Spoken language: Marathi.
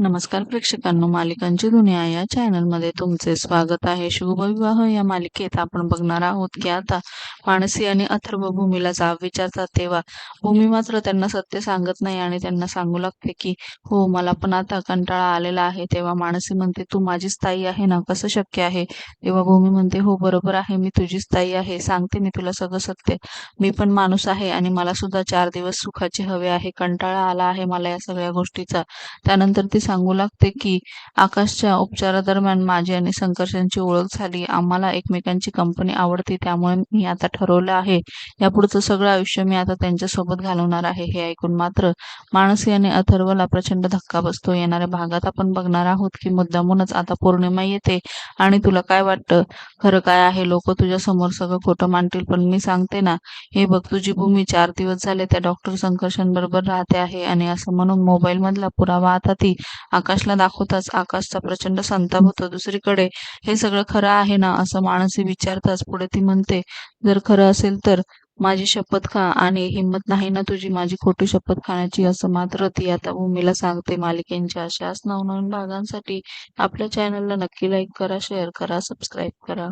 नमस्कार प्रेक्षकांनो मालिकांची दुनिया या चॅनलमध्ये तुमचे स्वागत आहे. शुभविवाह या मालिकेत आपण बघणार आहोत की आता मानसी आणि अथर्व भूमीला जाब विचारतात तेव्हा भूमी मात्र त्यांना सत्य सांगत नाही आणि त्यांना सांगू लागते की हो मला पण आता कंटाळा आलेला आहे. तेव्हा मानसी म्हणते तू माझीच ताई आहे ना? कसं शक्य आहे? तेव्हा भूमी म्हणते हो बरोबर आहे मी तुझीच ताई आहे. सांगते मी तुला सगळं सत्य. मी पण माणूस आहे आणि मला सुद्धा चार दिवस सुखाचे हवे आहे. कंटाळा आला आहे मला या सगळ्या गोष्टीचा. त्यानंतर ती सांगू लागते की आकाशच्या उपचारादरम्यान माझी आणि संकर्षांची ओळख झाली. आम्हाला एकमेकांची कंपनी आवडते त्यामुळे मी आता ठरवलं आहे. यापुढचं सगळं आयुष्य मी आता त्यांच्यासोबत घालवणार आहे. हे ऐकून मात्र मानसी आणि अथर्वला प्रचंड धक्का बसतो. येणाऱ्या भागात आपण बघणार आहोत की मुद्दामूनच आता पौर्णिमा येते. आणि तुला काय वाटतं? खरं काय आहे? लोक तुझ्या समोर सगळं खोटं मांडतील पण मी सांगते ना. हे बघ तुझी भूमी चार दिवस झाले त्या डॉक्टर संकर्षांबरोबर राहते आहे. आणि असं म्हणून मोबाईल मधला पुरावा आता ती आकाशला दाखवताच आकाशचा प्रचंड संताप होतो. दुसरीकडे हे सगळं खरं आहे ना असं मानसी विचारताच पुढे ती म्हणते जर खरं असेल तर माझी शपथ खा आणि हिंमत नाही ना तुझी माझी खोटी शपथ खाण्याची असं मात्र ती आता भूमीला सांगते. मालिकेंच्या अशाच नवनवीन भागांसाठी आपल्या चॅनलला नक्की लाईक करा शेअर करा सबस्क्राईब करा.